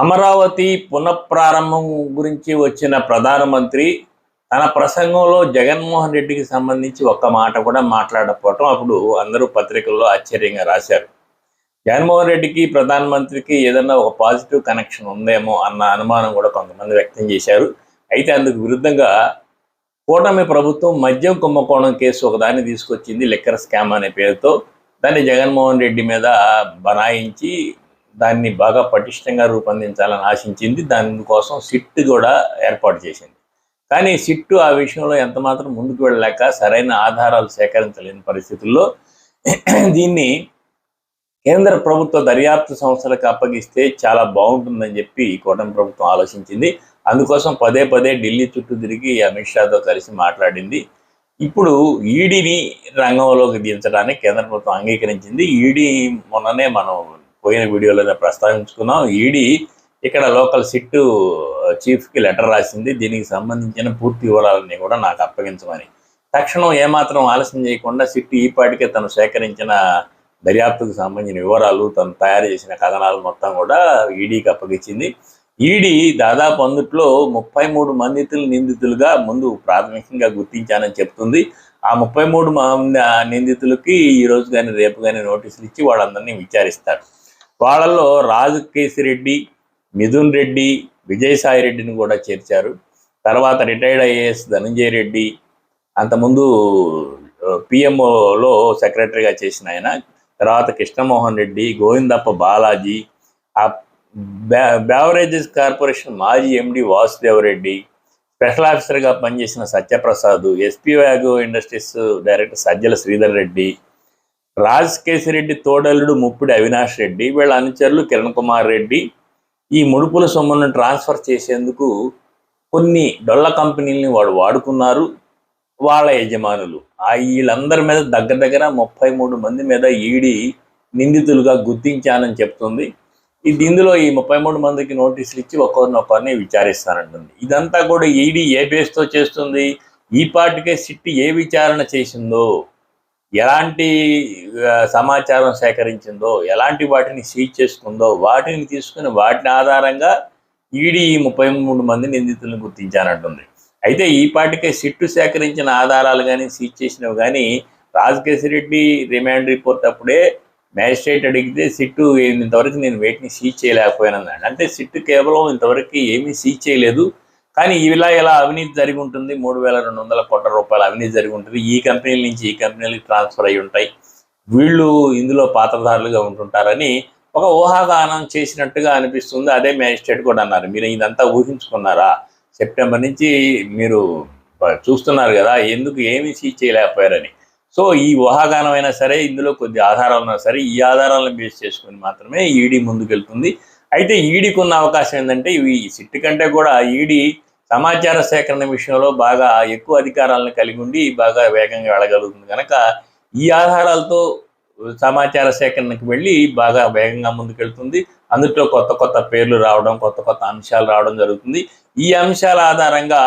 అమరావతి పునఃప్రారంభం గురించి వచ్చిన ప్రధానమంత్రి తన ప్రసంగంలో జగన్మోహన్ రెడ్డికి సంబంధించి ఒక్క మాట కూడా మాట్లాడకపోవటం అప్పుడు అందరూ పత్రికల్లో ఆశ్చర్యంగా రాశారు. జగన్మోహన్ రెడ్డికి ప్రధానమంత్రికి ఏదన్నా ఒక పాజిటివ్ కనెక్షన్ ఉందేమో అన్న అనుమానం కూడా కొంతమంది వ్యక్తం చేశారు. అయితే అందుకు విరుద్ధంగా కూటమి ప్రభుత్వం మద్యం కుంభకోణం కేసు ఒకదాన్ని తీసుకొచ్చింది లిక్కర్ స్కామ్ అనే పేరుతో. దాన్ని జగన్మోహన్ రెడ్డి మీద బనాయించి దాన్ని బాగా పటిష్టంగా రూపొందించాలని ఆశించింది. దానికోసం సిట్ కూడా ఏర్పాటు చేసింది. కానీ సిట్టు ఆ విషయంలో ఎంతమాత్రం ముందుకు వెళ్ళలేక సరైన ఆధారాలు సేకరించలేని పరిస్థితుల్లో దీన్ని కేంద్ర ప్రభుత్వ దర్యాప్తు సంస్థలకు అప్పగిస్తే చాలా బాగుంటుందని చెప్పి కూటమి ప్రభుత్వం ఆలోచించింది. అందుకోసం పదే పదే ఢిల్లీ చుట్టూ తిరిగి అమిత్ షాతో కలిసి మాట్లాడింది. ఇప్పుడు ఈడీని రంగంలోకి దించడానికి కేంద్ర ప్రభుత్వం అంగీకరించింది. ఈడీ మొన్ననే మనం పోయిన వీడియోలోనే ప్రస్తావించుకున్నాం. ఈడీ ఇక్కడ లోకల్ సిట్టు చీఫ్కి లెటర్ రాసింది. దీనికి సంబంధించిన పూర్తి వివరాలన్నీ కూడా నాకు అప్పగించమని. తక్షణం ఏమాత్రం ఆలస్యం చేయకుండా సిట్టు ఈపాటికే తను సేకరించిన దర్యాప్తుకు సంబంధించిన వివరాలు తను తయారు చేసిన కథనాలు మొత్తం కూడా ఈడీకి అప్పగించింది. ఈడీ దాదాపు అందుట్లో ముప్పై మూడు మందితులు నిందితులుగా ముందు ప్రాథమికంగా గుర్తించానని చెప్తుంది. ఆ ముప్పై మూడు మంది నిందితులకి ఈ రోజు కానీ రేపు కానీ నోటీసులు ఇచ్చి వాళ్ళందరినీ విచారిస్తారు వాళ్ళల్లో రాజు కేసిరెడ్డి మిథున్ రెడ్డి విజయసాయి రెడ్డిని కూడా చేర్చారు. తర్వాత రిటైర్డ్ ఐఏఎస్ ధనంజయ రెడ్డి అంతకుముందు పిఎంఓలో సెక్రటరీగా చేసిన ఆయన తర్వాత కృష్ణమోహన్ రెడ్డి గోవిందప్ప బాలాజీ ఆ బ్యావరేజెస్ కార్పొరేషన్ మాజీ ఎండి వాసుదేవరెడ్డి స్పెషల్ ఆఫీసర్గా పనిచేసిన సత్యప్రసాద్ ఎస్పీ వ్యాగో ఇండస్ట్రీస్ డైరెక్టర్ సజ్జల శ్రీధర్ రెడ్డి రాజ్ కేసిరెడ్డి తోడల్లుడు ముప్పిడి అవినాష్ రెడ్డి వీళ్ళ అనుచరులు కిరణ్ కుమార్ రెడ్డి. ఈ ముడుపుల సొమ్మును ట్రాన్స్ఫర్ చేసేందుకు కొన్ని డొల్ల కంపెనీలని వాడు వాడుకున్నారు. వాళ్ళ యజమానులు. ఆ వీళ్ళందరి మీద దగ్గర దగ్గర ముప్పై మూడు మంది మీద ఈడీ నిందితులుగా గుర్తించానని చెప్తుంది. ఇది ఇందులో ఈ ముప్పై మూడు మందికి నోటీసులు ఇచ్చి ఒక్కొరిని ఒక్కరిని విచారిస్తానంటుంది. ఇదంతా కూడా ఈడీ ఏ బేస్తో చేస్తుంది? ఈ పార్టీకే సిట్టి ఏ విచారణ చేసిందో? ఎలాంటి సమాచారం సేకరించిందో ఎలాంటి వాటిని సీజ్ చేసుకుందో వాటిని తీసుకుని వాటిని ఆధారంగా ఈడీ ముప్పై మూడు మంది నిందితులను గుర్తించానంటుంది. అయితే ఈ పాటికే సిట్టు సేకరించిన ఆధారాలు కానీ సీజ్ చేసినవి కానీ రాజకేశిరెడ్డి రిమాండ్ రిపోర్ట్ అప్పుడే మ్యాజిస్ట్రేట్ అడిగితే సిట్టు ఇంతవరకు నేను వేటిని సీజ్ చేయలేకపోయాను అంటే సిట్టు కేవలం ఇంతవరకు ఏమీ సీజ్ చేయలేదు. కానీ ఇలా ఇలా అవినీతి జరిగి ఉంటుంది. మూడు వేల రెండు వందల కోట్ల రూపాయల అవినీతి జరిగి ఉంటుంది. ఈ కంపెనీల నుంచి ఈ కంపెనీలకు ట్రాన్స్ఫర్ అయి ఉంటాయి. వీళ్ళు ఇందులో పాత్రధారులుగా ఉంటుంటారని ఒక ఊహాగానం చేసినట్టుగా అనిపిస్తుంది. అదే మ్యాజిస్ట్రేట్ కూడా అన్నారు. మీరు ఇదంతా ఊహించుకున్నారా? సెప్టెంబర్ నుంచి మీరు చూస్తున్నారు కదా ఎందుకు ఏమీ సీజ్ చేయలేకపోయారని. సో ఈ ఊహాగానం అయినా సరే ఇందులో కొద్ది ఆధారాలు ఉన్నా సరే ఈ ఆధారాలను బేస్ చేసుకుని మాత్రమే ఈడీ ముందుకెళ్తుంది. అయితే ఈడీకి ఉన్న అవకాశం ఏంటంటే ఇవి సిట్ కంటే కూడా ఈడీ సమాచార సేకరణ విషయంలో బాగా ఎక్కువ అధికారాలను కలిగి ఉండి బాగా వేగంగా వెళ్ళగలుగుతుంది కనుక ఈ ఆధారాలతో సమాచార సేకరణకు వెళ్ళి బాగా వేగంగా ముందుకెళ్తుంది. అందులో కొత్త కొత్త పేర్లు రావడం కొత్త కొత్త అంశాలు రావడం జరుగుతుంది. ఈ అంశాల ఆధారంగా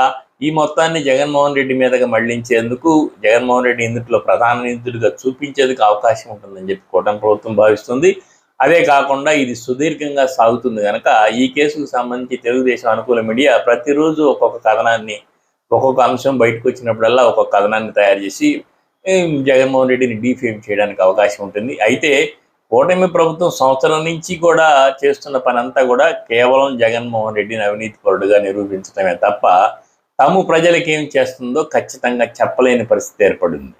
ఈ మొత్తాన్ని జగన్మోహన్ రెడ్డి మీదగా మళ్ళించేందుకు జగన్మోహన్ రెడ్డి ఇందులో ప్రధాన నిందితుడిగా చూపించేందుకు అవకాశం ఉంటుందని చెప్పి కూటమి ప్రభుత్వం భావిస్తుంది. అదే కాకుండా ఇది సుదీర్ఘంగా సాగుతుంది కనుక ఈ కేసుకు సంబంధించి తెలుగుదేశం అనుకూల మీడియా ప్రతిరోజు ఒక్కొక్క కథనాన్ని ఒక్కొక్క అంశం బయటకు వచ్చినప్పుడల్లా ఒక్కొక్క కథనాన్ని తయారు చేసి జగన్మోహన్ రెడ్డిని డీఫేమ్ చేయడానికి అవకాశం ఉంటుంది. అయితే కూటమి ప్రభుత్వం సంవత్సరం నుంచి కూడా చేస్తున్న పని అంతా కూడా కేవలం జగన్మోహన్ రెడ్డిని అవినీతి పరుడుగా నిరూపించడమే తప్ప తాము ప్రజలకేం చేస్తుందో ఖచ్చితంగా చెప్పలేని పరిస్థితి ఏర్పడింది.